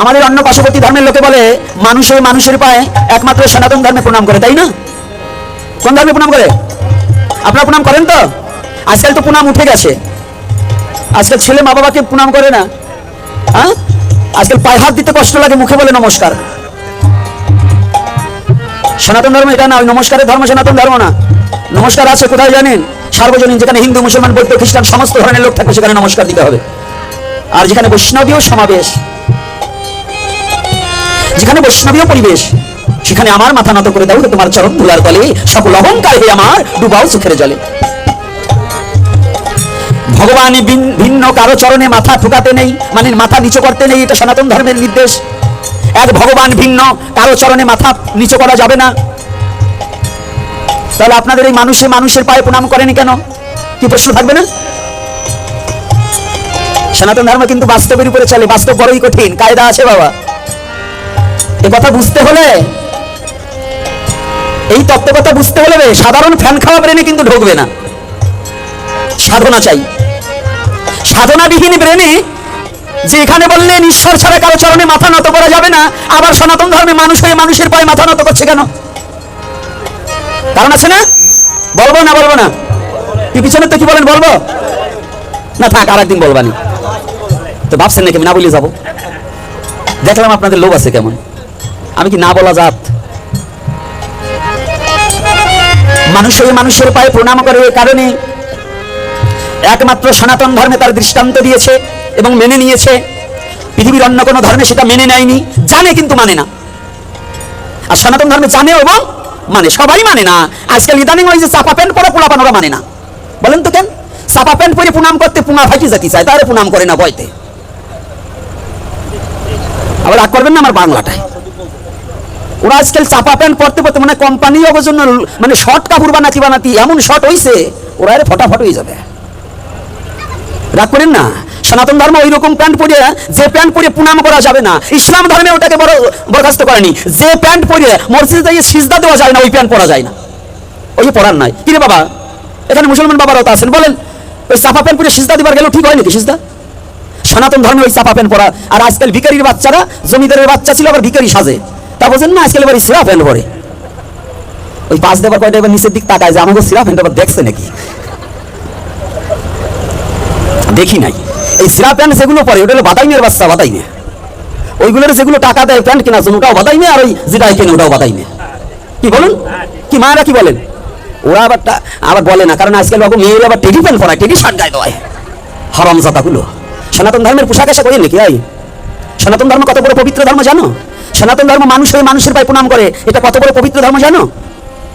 আমাদের অন্য পার্শ্ববর্তী ধর্মের লোকে বলে মানুষের মানুষের পায়ে একমাত্র সনাতন ধর্মে প্রণাম করে, তাই না? কোন ধর্মে প্রণাম করে? আপনারা প্রণাম করেন তো? আজকাল তো প্রণাম উঠে গেছে। আজকাল ছেলে মা বাবাকে প্রণাম করে না। হ্যাঁ? আজকাল পায়ে হাত দিতে কষ্ট লাগে, মুখে বলে নমস্কার। সনাতন ধর্ম এটা না, ওই নমস্কারের ধর্ম সনাতন ধর্ম না। নমস্কার আছে কোথায় জানেন? সার্বজনীন, যেখানে হিন্দু, মুসলমান, বৌদ্ধ, খ্রিস্টান, সমস্ত ধরনের লোক থাকে সেখানে নমস্কার দিতে হবে। আর যেখানে বৈষ্ণবীয় সমাবেশ যেখানে বৈষ্ণবীয় পরিবেশ, সেখানে আমার মাথা নত করে দাও তোমার চরণ ধুলার তলে। সকল অহংকার হয়ে আমার ডুবাও সুখের জলে। ভগবান ভিন- ভিন্ন কারও চরণে মাথা ঠুকাতে নেই মানে মাথা নিচু করতে নেই, এটা সনাতন ধর্মের নির্দেশ। এক ভগবান ভিন্ন কারও চরণে মাথা নিচু করা যাবে না। তাহলে আপনাদের এই মানুষে মানুষের পায়ে প্রণাম করেনি কেন? কি প্রশ্ন থাকবে না? সনাতন ধর্ম কিন্তু বাস্তবের উপরে চলে, বাস্তব বড়ই কঠিন। কায়দা আছে বাবা। এ কথা বুঝতে হলে, এই তত্ত্ব কথা বুঝতে হলে সাধারণ ফ্যান খাওয়া ব্রেনে কিন্তু ঢুকবে না। সাধনা চাই। সাধনাবিহীন ব্রেনে যে এখানে বললেন ঈশ্বর ছাড়া কারও চরণে মাথা নত করা যাবে না, আবার সনাতন ধর্মে মানুষ হয়ে মানুষের পায়ে মাথা নত করছে কেন? কারণ আছে না? বলব না বলব না? কি পিছনে তো কি বলেন বলব? না থাক আর একদিন বলবানি। তো ভাবছেন নাকি আমি না বলে যাব? দেখলাম আপনাদের লোভ আছে কেমন। আমি কি না বলা জাত? মানুষ হয়ে মানুষের পায়ে প্রণাম করে এ কারণে একমাত্র সনাতন ধর্মে তার দৃষ্টান্ত দিয়েছে এবং মেনে নিয়েছে। পৃথিবীর অন্য কোনো ধর্মে সেটা মেনে নেয়নি, জানে কিন্তু মানে না। আর সনাতন ধর্মে জানে এবং মানে সবাই মানে না। আজকাল ইদানিং ওই যে চাপা প্যান্ট পরে পোলা পানোরা মানে না। বলেন তো কেন? চাপা প্যান্ট পরে প্রণাম করতে পুঙা ফাটি জাতি চায় তারে প্রণাম করে না বয়তে আবার রাগ করবেন না আমার বাংলাটায়। ওরা আজকাল চাপা প্যান্ট পরতে পরতে মানে কোম্পানি জন্য মানে শর্ট কাপড় বানাতি বানাতি, এমন শর্ট হইছে, ওরা ফটাফট হয়ে যাবে। রাগ করেন না? সনাতন ধর্ম ওই রকম প্যান্ট পরে যে প্যান্ট পরে প্রণাম করা যাবে না। ইসলাম ধর্মে ওটাকে বড় বরখাস্ত করেনি। যে প্যান্ট পরে মসজিদে যাইয়ে সিজদা দেওয়া যায় না, ওই প্যান্ট পরা যায় না। ওই পরার নাই। কিরে বাবা? এখানে মুসলমান বাবারাও তো আছেন, বলেন, ওই চাপা প্যান্ট পরে সিজদা দিবার গেল ঠিক হয় নাকি সিজদা? সনাতন ধর্মে ওই চাপা প্যান্ট পরা। আর আজকাল ভিখারির বাচ্চারা, জমিদারের বাচ্চা ছিল, আবার ভিখারি সাজে। তা বোঝেন না আজকাল এবার সিরা প্যান্ট পরে ওই পাঁচ দেবার কয়টা এবার নিচের দিক তাকায় যে আমাকে সিরা আবার দেখছে নাকি? দেখি নাই। এই সিরা প্যান্ট যেগুলো পরে, ওটা হলো বাতাইনের বাচ্চা বাতাইনে ওইগুলোর যেগুলো টাকা দেয় প্যান্ট কেনার জন্য, ওটাও বাতাইনে আর ওই যেটা কেনে, ওটাও বাতাইনে কি বলুন? কি মায়েরা কি বলেন? ওরা আবার আবার বলে না, কারণ আজকাল বাবু মেয়েরা আবার টেডি প্যান্ট পরায়, টেডি শার্ট গায়ে দেওয়ায়। হরম জাতাগুলো সনাতন ধর্মের পোশাক আশা করেন নাকি আই সনাতন ধর্ম কত বড় পবিত্র ধর্ম জানো? সনাতন ধর্ম মানুষ হয়ে মানুষের পায়ে প্রণাম করে, এটা কত বড় পবিত্র ধর্ম জানো?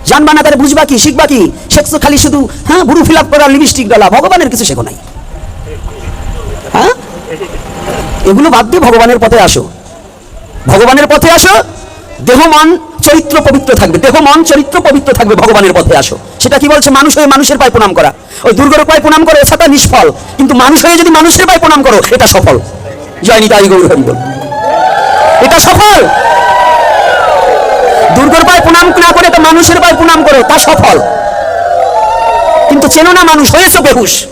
জানবা না তারা বুঝবা কি, শিখবা কি? শেখছো খালি শুধু হ্যাঁ বুড়ু ফিল আপ করা লিপস্টিক ডালা ভগবানের কিছু শেখো নাই। হ্যাঁ? এগুলো বাদ দিয়ে ভগবানের পথে আসো। ভগবানের পথে আসো, দেহ, মন, চরিত্র পবিত্র থাকবে। দেহ, মন, চরিত্র পবিত্র থাকবে, ভগবানের পথে আসো। সেটা কি বলছে? মানুষ হয়ে মানুষের পায়ে প্রণাম করা। ওই দুর্গর পায়ে প্রণাম করো সেটা নিষ্ফল। কিন্তু মানুষ হয়ে যদি মানুষের পায়ে প্রণাম করো, এটা সফল। জয় নিতাই গৌর হরি বল এটা সফল। দুর্গর পায়ে প্রণাম না করে, এটা মানুষের পায়ে প্রণাম করো, তা সফল। কিন্তু চেনো না মানুষ, হয়েছে বেহুশ।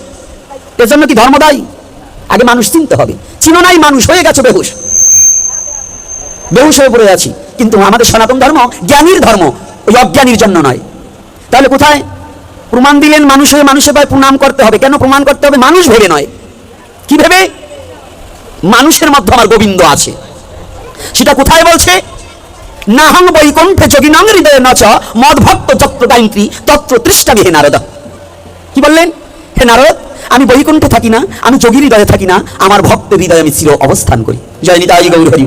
এর জন্য কি ধর্ম দায়ী আগে মানুষ চিনতে হবে। চিনো নাই মানুষ, হয়ে গেছে বেহুশ। বেহুশ হয়ে পড়ে আছি। কিন্তু আমাদের সনাতন ধর্ম জ্ঞানীর ধর্ম, ওই অজ্ঞানীর জন্য নয়। তাহলে কোথায়? প্রমাণ দিলেন মানুষ হয়ে মানুষের পায়ে প্রণাম করতে হবে। কেন প্রমাণ করতে হবে? মানুষ ভেবে নয়। কি ভেবে? মানুষের মধ্যে আমার গোবিন্দ আছে। সেটা কোথায় বলছে? নাহং বৈকুণ্ঠে যোগিনাং হৃদয়ে নচ মদভক্ত চক্রদায়ন্ত্রী তত্র তৃষ্টাবি হে নারদ। কি বললেন? হে নারদ, আমি বৈকুণ্ঠে থাকি না, আমি যোগী হৃদয়ে থাকি না, আমার ভক্ত হৃদয়ে আমি চির অবস্থান করি। জয় নিতাই গৌর হরি